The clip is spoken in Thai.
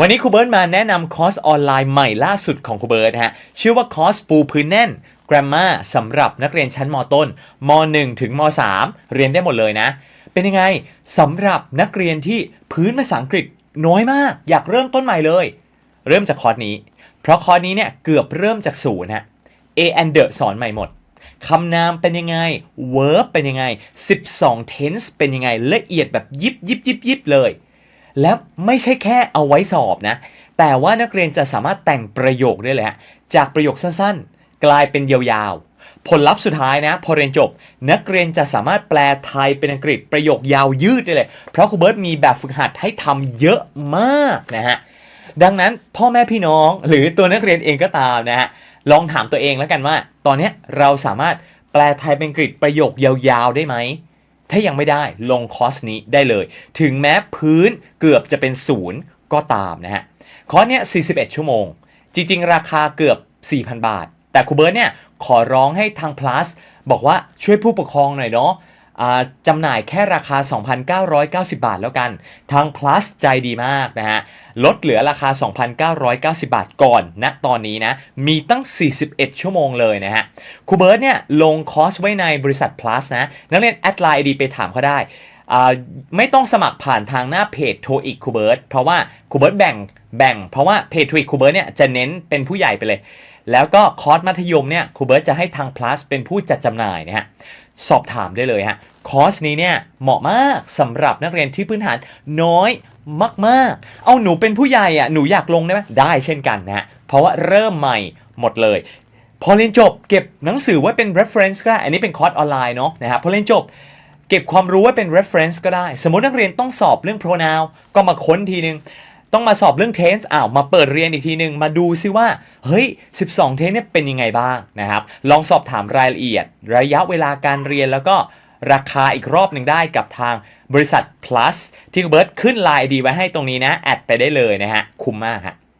วันนี้ครูเบิร์ตมาแนะนำคอร์สออนไลน์ใหม่ล่าสุดของครูเบิร์ตฮะชื่อว่าคอร์สปูพื้นแน่น Grammar สำหรับนักเรียนชั้นมต้นม .1 ถึงม .3 เรียนได้หมดเลยนะ เป็นยังไงสำหรับนักเรียนที่พื้นภาษาอังกฤษน้อยมาก อยากเริ่มต้นใหม่เลย เริ่มจากคอร์สนี้ เพราะคอร์สนี้เนี่ยเกือบเริ่มจากศูนย์ฮะ A and the สอนใหม่หมดคำนามเป็นยังไง verb เป็นยังไง 12 tense เป็นยังไงละเอียดแบบยิบยิบยิบยิบเลย แล้วไม่ใช่แค่เอาไว้สอบนะ แต่ว่านักเรียนจะสามารถแต่งประโยคได้เลยฮะจากประโยคสั้นๆ กลายเป็นยาวๆ ผลลัพธ์สุดท้ายนะ พอเรียนจบ นักเรียนจะสามารถแปลไทยเป็นอังกฤษประโยคยาวยืดได้เลย เพราะครูเบิร์ตมีแบบฝึกหัดให้ทำเยอะมากนะฮะดังนั้นพ่อแม่พี่น้องหรือตัวนักเรียนเองก็ตามนะฮะลองถามตัวเองแล้วกันว่า ตอนนี้เราสามารถแปลไทยเป็นอังกฤษประโยคยาวๆได้ไหม ถ้ายังไม่ได้ลงคอร์สนี้ได้เลย ถึงแม้พื้นเกือบจะเป็นศูนย์ก็ตามนะฮะ คอร์สเนี้ย 41 ชั่วโมง จริง ๆ ราคาเกือบ 4,000 บาท แต่ครูเบิร์ตเนี่ยขอร้องให้ทาง plus บอกว่าช่วยผู้ปกครองหน่อยเนาะ จำหน่ายแค่ราคา 2,990 บาทแล้วกัน ทาง plus ใจดีมากนะฮะ ลดเหลือราคา 2,990 บาทก่อนณตอนนี้นะ มีตั้ง 41 ชั่วโมงเลยนะฮะครูเบิร์ตเนี่ยลงคอร์สไว้ในบริษัท plus นะ นักเรียนแอดไลน์ดีไปถามเขาได้ ไม่ต้องสมัครผ่านทางหน้าเพจโทอีกคูเบิร์ตเพราะว่าคูเบิร์ตแบ่งแบ่ง เพราะว่าเพจโทอีกคูเบิร์ตเนี่ยจะเน้นเป็นผู้ใหญ่ไปเลย แล้วก็คอร์สมัธยมเนี่ยคูเบิร์ตจะให้ทาง plus เป็นผู้จัดจำหน่ายนะฮะสอบถามได้เลยฮะคอร์สนี้เนี่ยเหมาะมากสำหรับนักเรียนที่พื้นฐานน้อยมากๆ เอาหนูเป็นผู้ใหญ่อะหนูอยากลงได้ไหมได้เช่นกันนะฮะเพราะว่าเริ่มใหม่หมดเลย พอเรียนจบเก็บหนังสือไว้เป็น reference ก็ได้อันนี้เป็นคอร์สออนไลน์เนาะนะครับพอเรียนจบ เก็บความรู้ไว้เป็น reference ก็ได้ สมมตินักเรียนต้องสอบเรื่อง pronoun ก็มาค้นทีนึง ต้องมาสอบเรื่อง tense อ้าวมาเปิดเรียนอีกทีหนึ่งมาดูซิว่า เฮ้ย 12 tense เนี่ยเป็นยังไงบ้างนะครับ ลองสอบถามรายละเอียด ระยะเวลาการเรียนแล้วก็ราคาอีกรอบหนึ่งได้กับทางบริษัท plus ที่เบิร์ตขึ้นไลน์ดีไว้ให้ตรงนี้นะ แอดไปได้เลยนะฮะ คุ้มมากฮะ